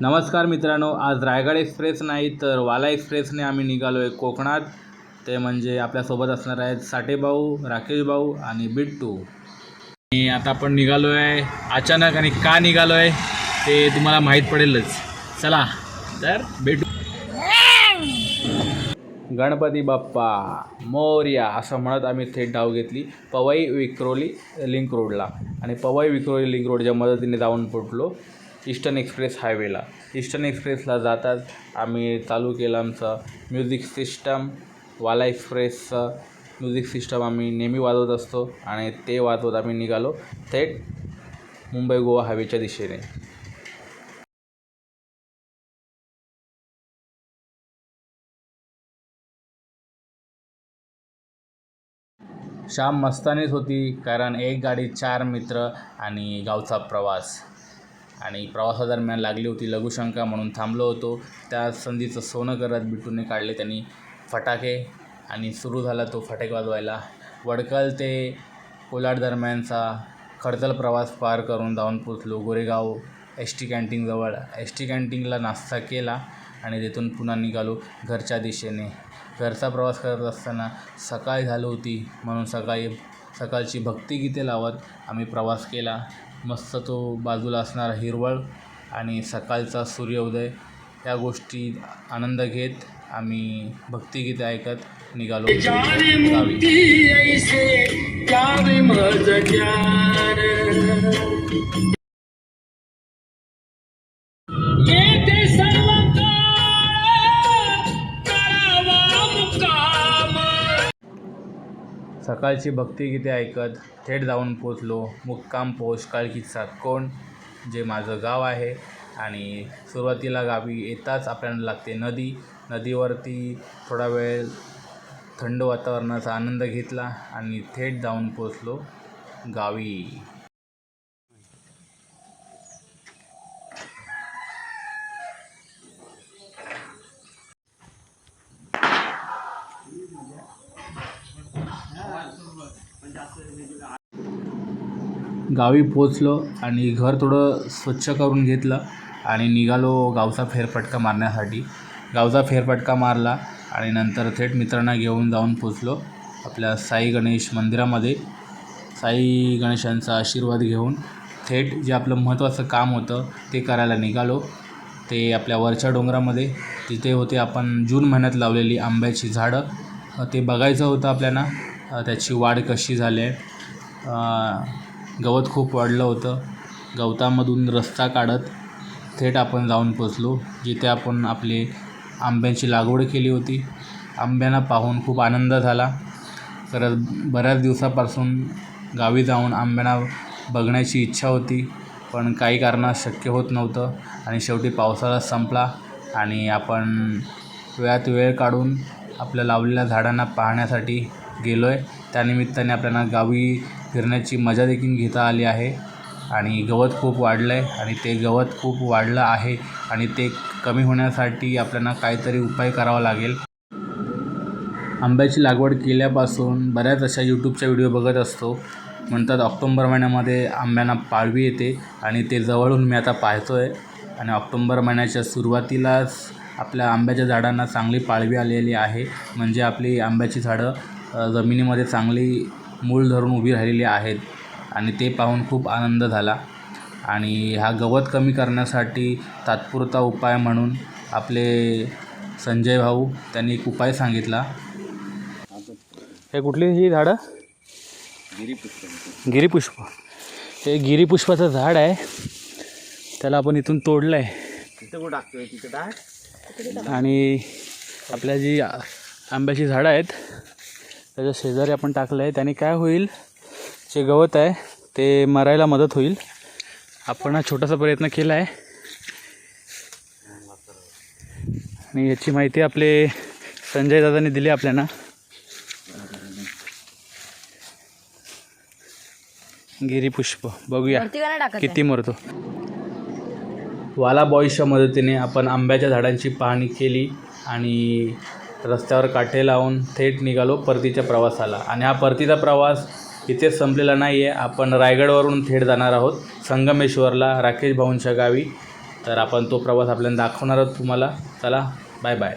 नमस्कार मित्रांनो आज रायगड एक्सप्रेस नाही तर वाला एक्सप्रेसने आम्ही निघालो आहे कोकणात. ते म्हणजे आपल्यासोबत असणार आहेत साठेभाऊ राकेश भाऊ आणि बिट्टू. आणि आता आपण निघालो आहे अचानक आणि का निघालो आहे ते तुम्हाला माहीत पडेलच. चला तर भेटू गणपती बाप्पा मोर्या असं म्हणत आम्ही थेट धाव घेतली. पवई विक्रोली लिंक रोडला. आणि पवई विक्रोली लिंक रोडच्या मदतीने जाऊन पोटलो ईस्टर्न एक्सप्रेस हायवेला ईस्टर्न एक्सप्रेसला जाताच आम्ही चालू केलं आमचं म्युझिक सिस्टम वाला एक्सप्रेसचं म्युझिक सिस्टम आम्ही नेहमी वाजवत असतो आणि ते वाजवत आम्ही निघालो थेट मुंबई गोवा हायवेच्या दिशेने. शाम मस्तानीच होती कारण एक गाडी चार मित्र आणि गावचा प्रवास. आणि प्रवासादरम्यान लागली होती लघुशंका म्हणून थांबलो होतो. त्या संधीचं सोनं करत बिटूने काढले त्यांनी फटाके आणि सुरू झाला तो फटाके वाजवायला. वडकल ते कोलाड दरम्यानचा खडतल प्रवास पार करून जाऊन पोचलो गोरेगाव एस टी कॅन्टीनजवळ एस टी कॅन्टीनला नाश्ता केला आणि तिथून पुन्हा निघालो घरच्या दिशेने. घरचा प्रवास करत असताना सकाळ झाली होती म्हणून सकाळी सकाळची भक्तिगीते लावत आम्ही प्रवास केला. मस्त तो बाजूला असणारा हिरवळ आणि सकाळचा सूर्योदय या गोष्टी आनंद घेत आम्ही भक्तिगीते ऐकत निघालो. गावी. सकाळची भक्तिगीते ऐकत थेट जाऊन पोचलो. मुक्काम पोस्ट काळकीचा कोण जे माझं गाव आहे. आणि सुरुवातीला गावी येताच आपल्याला लागते नदी. नदीवरती थोडा वेळ थंड वातावरणाचा आनंद घेतला आणि थेट जाऊन पोचलो गावी. गावी पोचलो आणि घर थोडं स्वच्छ करून घेतलं आणि निघालो गावचा फेरफटका मारण्यासाठी. गावचा फेरफटका मारला आणि नंतर थेट मित्रांना घेऊन जाऊन पोचलो आपल्या साई गणेश मंदिरामध्ये. साई गणेशांचा आशीर्वाद घेऊन थेट जे आपलं महत्त्वाचं काम होतं ते करायला निघालो. ते आपल्या वरच्या डोंगरामध्ये तिथे होते आपण जून महिन्यात लावलेली आंब्याची झाडं. ते बघायचं होतं आपल्याला. त्याची वाढ कशी झाली आहे? गवत खूप वाढलं होतं. गवतामधून रस्ता काढत थेट आपण जाऊन पोचलो जिथे आपण आपली आंब्यांची लागवड केली होती. आंब्यांना पाहून खूप आनंद झाला. खरंच बऱ्याच दिवसापासून गावी जाऊन आंब्यांना बघण्याची इच्छा होती पण काही कारणात शक्य होत नव्हतं आणि शेवटी पावसाळा संपला आणि आपण वेळात वेळ काढून आपल्या लावलेल्या झाडांना पाहण्यासाठी गेलो आहे त्यानिमित्ताने आपल्याला गावी फिरण्याची मजा देखील घेता आली आहे. आणि गवत खूप वाढलं आहे आणि ते गवत खूप वाढलं आहे आणि ते कमी होण्यासाठी आपल्याला काहीतरी उपाय करावा लागेल. आंब्याची लागवड केल्यापासून बऱ्याच अशा यूट्यूबच्या व्हिडिओ बघत असतो. म्हणतात ऑक्टोंबर महिन्यामध्ये आंब्यांना पाळवी येते आणि ते जवळून मी आता पाहतो आहे आणि ऑक्टोंबर महिन्याच्या सुरुवातीलाच आपल्या आंब्याच्या झाडांना चांगली पाळवी आलेली आहे. म्हणजे आपली आंब्याची झाडं जमिनीमध्ये चांगली मूळ धरून उभी राहिलेली आहेत आणि ते पाहून खूप आनंद झाला. आणि हा गवत कमी करण्यासाठी तात्पुरता उपाय म्हणून आपले संजय भाऊ त्यांनी एक उपाय सांगितला. हे कुठली ही झाडं? गिरीपुष्प. हे गिरीपुष्पाचं झाड आहे. त्याला आपण इथून तोडलं आहे आणि आपल्या जी आंब्याची झाडं आहेत त्याच्या शेजारी आपण टाकलं आहे त्याने काय होईल? जे गवत आहे ते मरायला मदत होईल. आपण हा छोटासा प्रयत्न केला आहे आणि याची माहिती आपले संजय दादांनी दिली आपल्याला. गिरीपुष्प बघूया किती मरतो. वाला बॉईजच्या मदतीने आपण आंब्याच्या झाडांची पाहणी केली आणि रस्त्यावर काठे लावून थेट निघालो परतीच्या प्रवासाला. आणि हा परतीचा प्रवास इथेच संपलेला नाही आहे आपण रायगडवरून थेट जाणार आहोत. संगमेश्वरला राकेश भाऊंच्या गावी. तर आपण तो प्रवास आपल्याला दाखवणार आहोत तुम्हाला. चला बाय बाय